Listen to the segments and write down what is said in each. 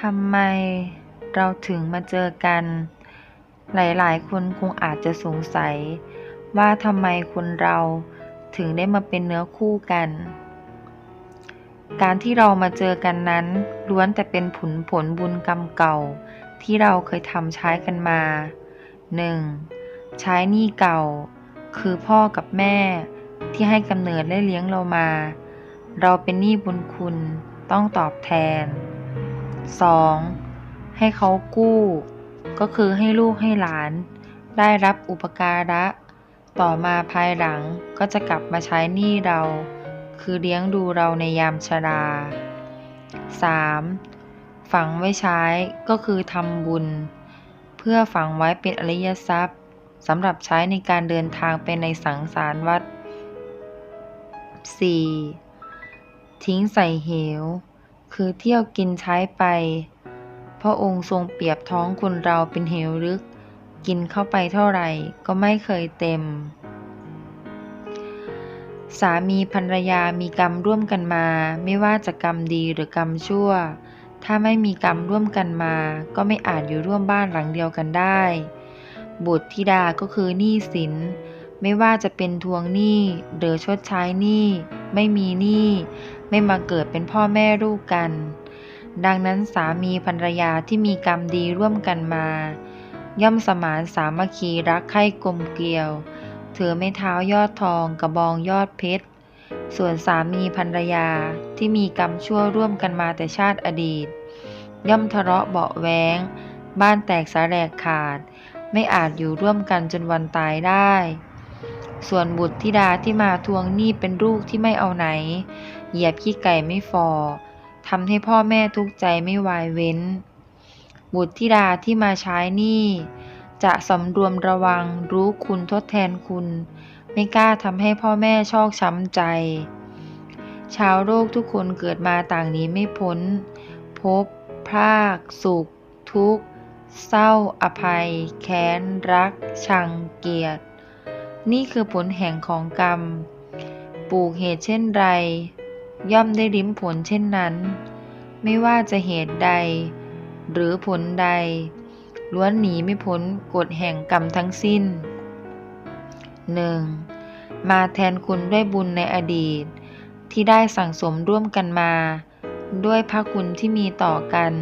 ทำไมเราถึงมาเจอกัน หลายๆ คนคงอาจจะสงสัย ว่าทำไมคนเราถึงได้มาเป็นเนื้อคู่กัน การที่เรามาเจอกันนั้นล้วนแต่เป็นผลผลบุญกรรมเก่า ที่เราเคยทำใช้กันมา 1. ใช้หนี้เก่า คือพ่อกับแม่ที่ให้กำเนิดและเลี้ยงเรามา เราเป็นหนี้บุญคุณต้องตอบแทน 2. ให้เขากู้ ก็คือให้ลูกให้หลาน ได้รับอุปการะ ต่อมาภายหลังก็จะกลับมาใช้หนี้เรา คือเลี้ยงดูเราในยามชรา 3. ฝังไว้ใช้ก็คือทำบุญ เพื่อฝังไว้เป็นอริยทรัพย์สำหรับใช้ในการเดินทางไปในสังสารวัฏ 4. ทิ้งใส่เหว คือเที่ยวกินใช้ไป พระองค์ทรงเปรียบท้องคนเราเป็นเหวลึก กินเข้าไปเท่าไหร่ก็ไม่เคยเต็ม สามีภรรยามีกรรมร่วมกันมา ไม่ว่าจะกรรมดีหรือกรรมชั่ว ถ้าไม่มีกรรมร่วมกันมา ก็ไม่อาจอยู่ร่วมบ้านหลังเดียวกันได้ บุตรธิดาก็คือหนี้สิน ไม่ว่าจะเป็นทวงหนี้หรือชดใช้หนี้ ไม่มีหนี้ ไม่มาเกิดเป็นพ่อแม่ลูกกัน ดังนั้นสามีภรรยาที่มีกรรมดีร่วมกันมา ย่อมสมานสามัคคีรักใคร่กลมเกลียว ถือไม่เท้ายอดทองกระบองยอดเพชร ส่วนสามีภรรยาที่มีกรรมชั่วร่วมกันมาแต่ชาติอดีต ย่อมทะเลาะเบาแว้งบ้านแตกสาแหลกขาด ไม่อาจอยู่ร่วมกันจนวันตายได้ ส่วนบุตรธิดาที่มาทวงหนี้เป็นลูกที่ไม่เอาไหน เหยียบขี้ไก่ไม่ฟอทำให้พ่อแม่ทุกข์ใจไม่วายเว้น บุตรธิดาที่มาใช้หนี้จะสำรวมระวังรู้คุณทดแทนคุณ ไม่กล้าทำให้พ่อแม่ชอกช้ำใจ ชาวโลกทุกคนเกิดมาต่างนี้ไม่พ้น พบ พราก สุข ทุกข์ เศร้า อภัย แค้น รัก ชัง เกียด นี่คือผลแห่งของกรรม ปลูกเหตุเช่นไร ย่อมได้ริมผลเช่นนั้น ไม่ว่าจะเหตุใด หรือผลใด ล้วนหนีไม่พ้นกฎแห่งกรรมทั้งสิ้น 1. มาแทนคุณด้วยบุญในอดีต ที่ได้สั่งสมร่วมกันมา ด้วยพระคุณที่มีต่อกัน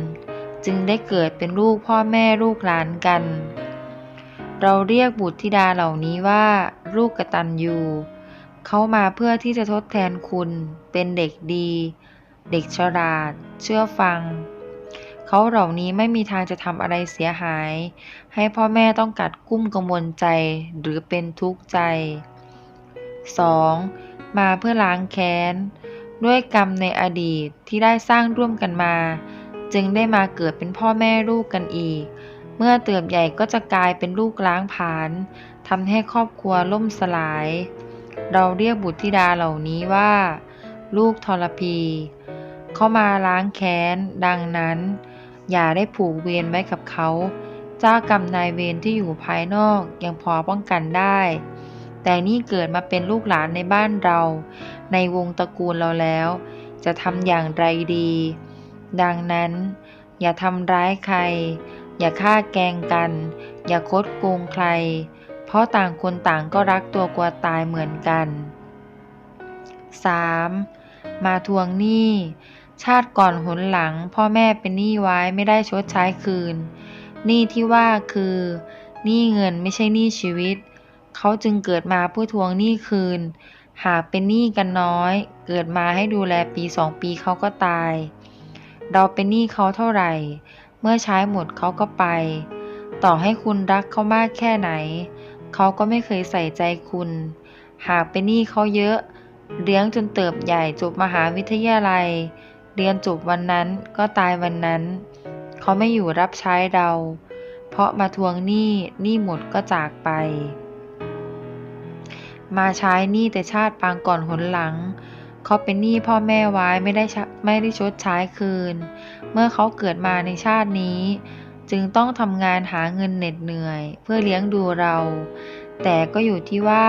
จึงได้เกิดเป็นลูกพ่อแม่ลูกหลานกัน เราเรียกบุตรธิดาเหล่านี้ว่า ลูกกตัญญูเขามาเพื่อที่จะทดแทนคุณ เป็นเด็กดี เด็กฉลาด เชื่อฟัง เขาเหล่านี้ไม่มีทางจะทำอะไรเสียหาย ให้พ่อแม่ต้องกัดกุ้มกังวลใจหรือเป็นทุกข์ใจ 2. มาเพื่อล้างแค้น ด้วยกรรมในอดีตที่ได้สร้างร่วมกันมา จึงได้มาเกิดเป็นพ่อแม่ลูกกันอีก มื่อเติบใหญ่ก็จะกลายเป็นลูกล้างผลาญทำให้ครอบครัวล่มสลาย เราเรียกบุตรธิดาเหล่านี้ว่า ลูกทรพีเขามาล้างแค้น ดังนั้น อย่าได้ผูกเวรไว้กับเขา เจ้ากรรมนายเวรที่อยู่ภายนอกยังพอป้องกันได้ แต่นี่เกิดมาเป็นลูกหลานในบ้านเรา ในวงตระกูลเราแล้ว จะทำอย่างไรดี ดังนั้น อย่าทำร้ายใคร อย่าฆ่าแกงกัน อย่าคดโกงใคร เพราะต่างคนต่างก็รักตัวกลัวตายเหมือนกัน 3. มาทวงหนี้ ชาติก่อนหนหลัง พ่อแม่เป็นหนี้ไว้ไม่ได้ชดใช้คืน หนี้ที่ว่าคือหนี้เงินไม่ใช่หนี้ชีวิต เขาจึงเกิดมาเพื่อทวงหนี้คืน หากเป็นหนี้กันน้อย เกิดมาให้ดูแลปีสองปีเขาก็ตาย เราเป็นหนี้เขาเท่าไหร่ เมื่อใช้หมดเขาก็ไป ต่อให้คุณรักเขามากแค่ไหน เขาก็ไม่เคยใส่ใจคุณ หากเป็นหนี้เขาเยอะ เลี้ยงจนเติบใหญ่จบมหาวิทยาลัย เรียนจบวันนั้นก็ตายวันนั้น เขาไม่อยู่รับใช้เรา เพราะมาทวงหนี้หนี้หมดก็จากไป มาใช้หนี้แต่ชาติปางก่อนหนหลัง เขาเป็นหนี้พ่อแม่ไว้ไม่ได้ชะไม่ได้ชดใช้คืน เมื่อเขาเกิดมาในชาตินี้ จึงต้องทำงานหาเงินเหน็ดเหนื่อย เพื่อเลี้ยงดูเรา แต่ก็อยู่ที่ว่า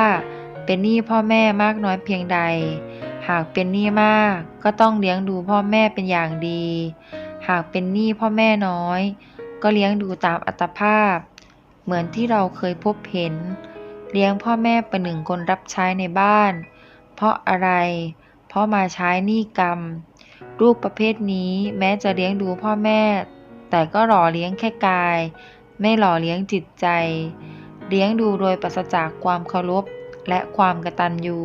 เป็นหนี้พ่อแม่มากน้อยเพียงใด หากเป็นหนี้มากก็ต้องเลี้ยงดูพ่อแม่เป็นอย่างดี หากเป็นหนี้พ่อแม่น้อย ก็เลี้ยงดูตามอัตภาพ เหมือนที่เราเคยพบเห็น เลี้ยงพ่อแม่เประหนึ่งคนรับใช้ในบ้าน เพราะอะไรเพราะมาใช้หนี้กรรมรูปประเภทนี้แม้จะเลี้ยงดูพ่อแม่ แต่ก็หล่อเลี้ยงแค่กาย ไม่หล่อเลี้ยงจิตใจ เลี้ยงดูโดยปราศจากความเคารพและความกตัญญู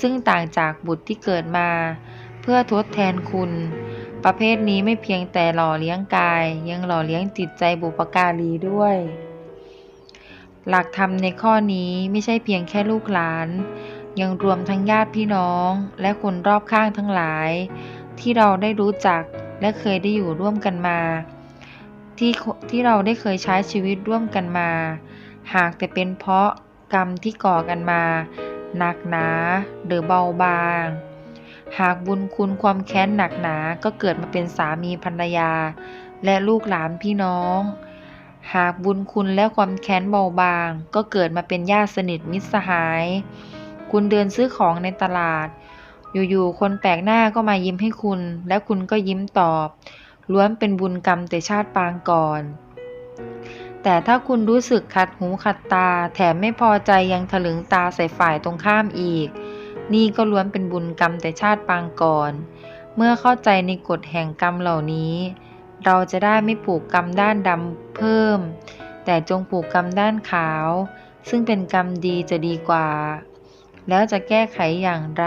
ซึ่งต่างจากบุตรที่เกิดมา เพื่อทดแทนคุณ ประเภทนี้ไม่เพียงแต่หล่อเลี้ยงกาย ยังหล่อเลี้ยงจิตใจบุปการีด้วย หลักธรรมในข้อนี้ไม่ใช่เพียงแค่ลูกหลาน ยังรวมทั้งญาติพี่น้องและคนรอบข้างทั้งหลาย ที่เราได้รู้จักและเคยได้อยู่ร่วมกันมา ที่ที่เราได้เคยใช้ชีวิตร่วมกันมา หากแต่เป็นเพราะกรรมที่ก่อกันมาหนักหนาหรือเบาบาง หากบุญคุณความแค้นหนักหนาก็เกิดมาเป็นสามีภรรยา และลูกหลานพี่น้อง หากบุญคุณและความแค้นเบาบาง ก็เกิดมาเป็นญาติสนิทมิตรสหาย คุณเดินซื้อของในตลาด อยู่ๆ คนแปลกหน้าก็มายิ้มให้คุณ และคุณก็ยิ้มตอบ ล้วนเป็นบุญกรรมแต่ชาติปางก่อน แต่ถ้าคุณรู้สึกขัดหูขัดตา แถมไม่พอใจยังถลึงตาใส่ฝ่ายตรงข้ามอีก นี่ก็ล้วนเป็นบุญกรรมแต่ชาติปางก่อน เมื่อเข้าใจในกฎแห่งกรรมเหล่านี้ เราจะได้ไม่ผูกกรรมด้านดำเพิ่ม แต่จงผูกกรรมด้านขาวซึ่งเป็นกรรมดีจะดีกว่า แล้วจะแก้ไขอย่างไร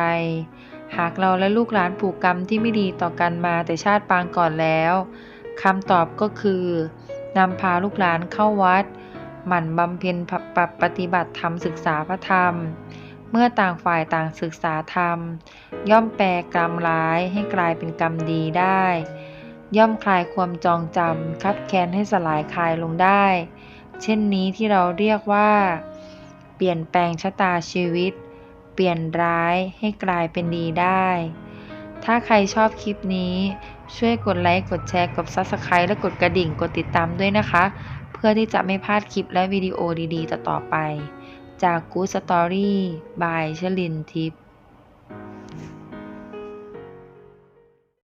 หากเราและลูกหลานผูกกรรมที่ไม่ดีต่อกันมาแต่ชาติปางก่อนแล้วคำตอบก็คือนำพาลูกหลานเข้าวัด หมั่นบำเพ็ญปปฏิบัติธรรมศึกษาพระธรรม เมื่อต่างฝ่ายต่างศึกษาธรรม ย่อมแปลกรรมร้ายให้กลายเป็นกรรมดีได้ ย่อมคลายความจองจำคับแค้นให้สลายคลายลงได้ เช่นนี้ที่เราเรียกว่า เปลี่ยนแปลงชะตาชีวิต เปลี่ยนร้ายให้กลายเป็นดีได้ ถ้าใครชอบคลิปนี้ช่วยกดไลค์ กดแชร์ กด Subscribe และกดกระดิ่ง กดติดตามด้วยนะคะ เพื่อที่จะไม่พลาดคลิปและวิดีโอดีๆ ต่อๆไป จาก Good Story by ชลินทิพย์